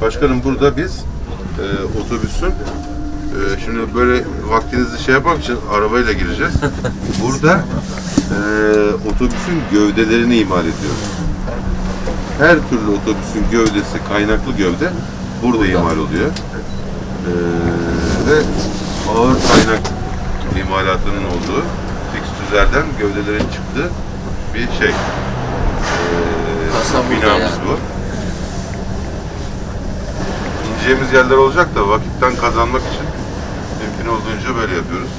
Başkanım burada biz e, otobüsün e, şimdi böyle vaktinizi şey yapmak için arabayla gireceğiz. Burada otobüsün gövdelerini imal ediyoruz. Her türlü otobüsün gövdesi, kaynaklı gövde burada imal oluyor. E, ve ağır kaynak imalatının olduğu fikstürlerden gövdelerin çıktığı bir şey. E, Aslında binamız yani. bu. İneceğimiz yerler olacak da vakitten kazanmak için mümkün olduğunca böyle yapıyoruz.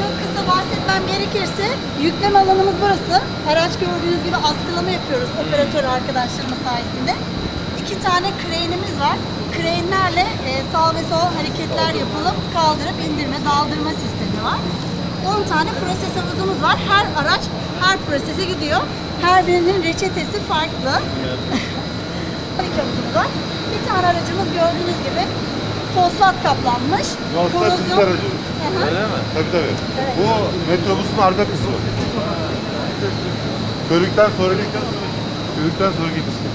Çok kısa bahsetmem gerekirse yükleme alanımız burası. Araç gördüğünüz gibi askılama yapıyoruz operatör arkadaşlarımız sayesinde. İki tane krenimiz var. Krenlerle e, sağ ve sol hareketler yapılıp kaldırıp indirme, daldırma sistemi var. 10 tane proses havuzumuz var. Her araç her prosese gidiyor. Her birinin reçetesi farklı. 12 havuzumuz var. Bir tane aracımız gördüğünüz gibi fosfat kaplanmış. Sizin Korozyon- aracınız. Hı hı. Tabii tabii. Evet. Bu metrobüsün arka kısmı. Körükten sonraki Körükten sonraki kısmı.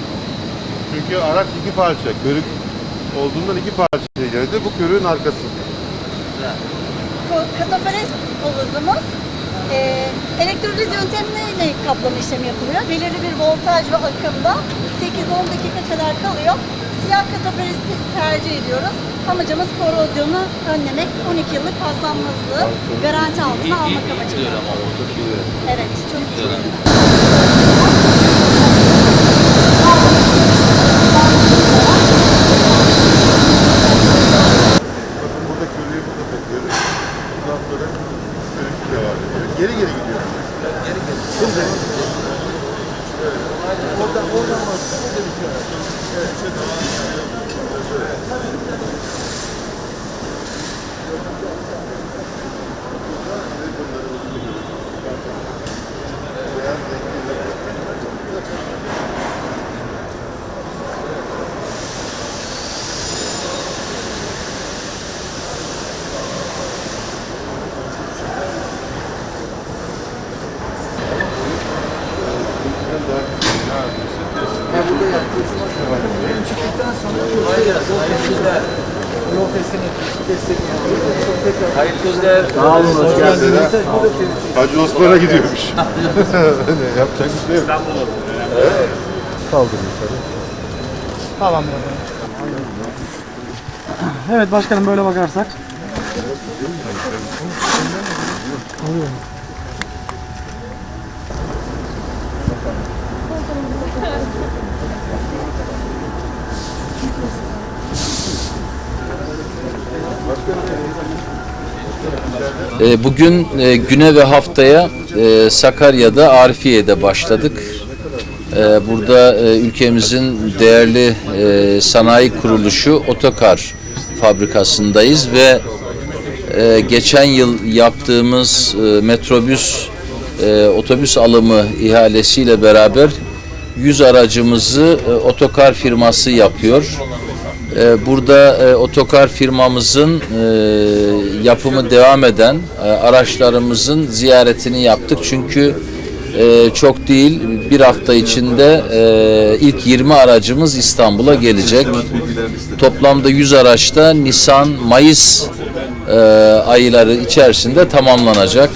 Çünkü araç iki parça. Körük olduğundan iki parça geldi. Bu körüğün arkası. Ko- Katafares havuzumuz e, elektroliz yöntemiyle kaplama işlemi yapılıyor. Belirli bir voltaj ve akımda 8-10 dakika kadar kalıyor. Siyah katafaresi tercih ediyoruz. Amacımız korozyonu önlemek, 12 yıllık paslanmazlığı garanti altına almak amacıyla. Evet, çok iyi. Bakın burada körüğü burada takıyoruz. Bundan sonra körük devam ediyor. Geri geri gidiyor. Geri geri. Şimdi. Evet. Oradan oradan başlıyor. Evet. Hayırlı günler. Sağ olun, hoş geldiniz. Hacı Osman'a gidiyormuş. Yapacak bir şey yok. Evet başkanım böyle bakarsak. Ee, Bugün e, güne ve haftaya e, Sakarya'da Arifiye'de başladık. Ee, Burada e, ülkemizin değerli sanayi kuruluşu Otokar fabrikasındayız ve geçen yıl yaptığımız metrobüs otobüs alımı ihalesiyle beraber 100 aracımızı otokar firması yapıyor. E, Burada e, otokar firmamızın e, yapımı devam eden e, araçlarımızın ziyaretini yaptık. Çünkü e, çok değil bir hafta içinde e, ilk 20 aracımız İstanbul'a gelecek. Toplamda 100 araçta Nisan Mayıs e, ayları içerisinde tamamlanacak.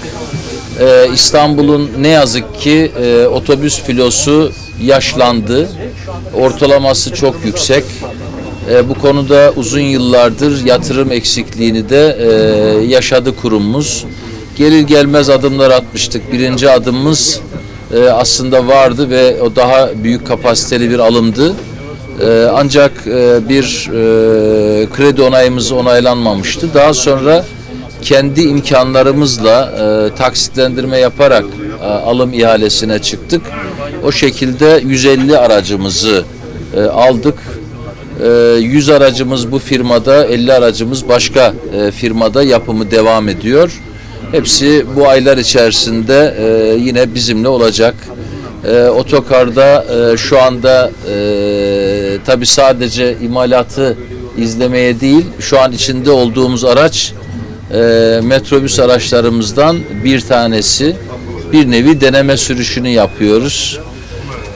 Ee, İstanbul'un ne yazık ki e, otobüs filosu yaşlandı. Ortalaması çok yüksek. E, bu konuda uzun yıllardır yatırım eksikliğini de e, yaşadı kurumumuz. Gelir gelmez adımlar atmıştık. Birinci adımımız e, aslında vardı ve o daha büyük kapasiteli bir alımdı. E, ancak e, bir e, kredi onayımız onaylanmamıştı. Daha sonra kendi imkanlarımızla e, taksitlendirme yaparak e, alım ihalesine çıktık. O şekilde 150 aracımızı e, aldık. E, 100 aracımız bu firmada, 50 aracımız başka e, firmada yapımı devam ediyor. Hepsi bu aylar içerisinde e, yine bizimle olacak. E, otokarda şu anda tabi sadece imalatı izlemeye değil, şu an içinde olduğumuz araç metrobüs araçlarımızdan bir tanesi. Bir nevi deneme sürüşünü yapıyoruz.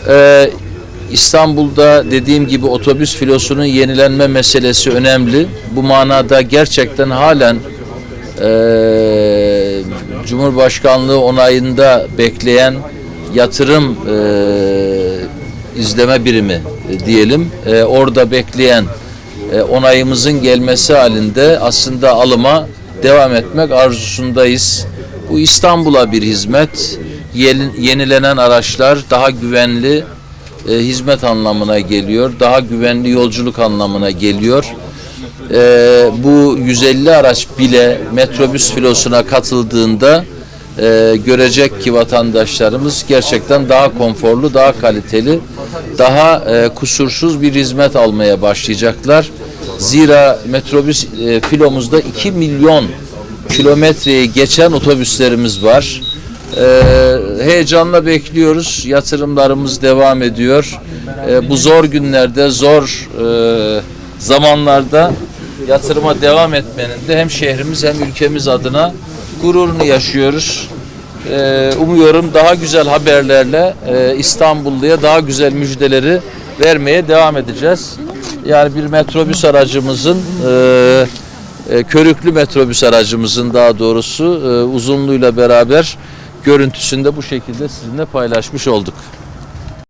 E, İstanbul'da dediğim gibi otobüs filosunun yenilenme meselesi önemli. Bu manada gerçekten halen e, Cumhurbaşkanlığı onayında bekleyen yatırım e, izleme birimi e, diyelim. E, orada bekleyen e, onayımızın gelmesi halinde aslında alıma devam etmek arzusundayız. Bu İstanbul'a bir hizmet. Yeni- Yenilenen araçlar daha güvenli e, hizmet anlamına geliyor. Daha güvenli yolculuk anlamına geliyor. E, bu 150 araç bile metrobüs filosuna katıldığında e, görecek ki vatandaşlarımız gerçekten daha konforlu, daha kaliteli, daha e, kusursuz bir hizmet almaya başlayacaklar. Zira metrobüs e, filomuzda 2 milyon kilometreyi geçen otobüslerimiz var. Ee, heyecanla bekliyoruz. Yatırımlarımız devam ediyor. Ee, bu zor günlerde, zor e, zamanlarda yatırıma devam etmenin de hem şehrimiz hem ülkemiz adına gururunu yaşıyoruz. Ee, umuyorum daha güzel haberlerle e, İstanbulluya daha güzel müjdeleri vermeye devam edeceğiz. Yani bir metrobüs aracımızın e, körüklü metrobüs aracımızın daha doğrusu uzunluğuyla beraber görüntüsünde bu şekilde sizinle paylaşmış olduk.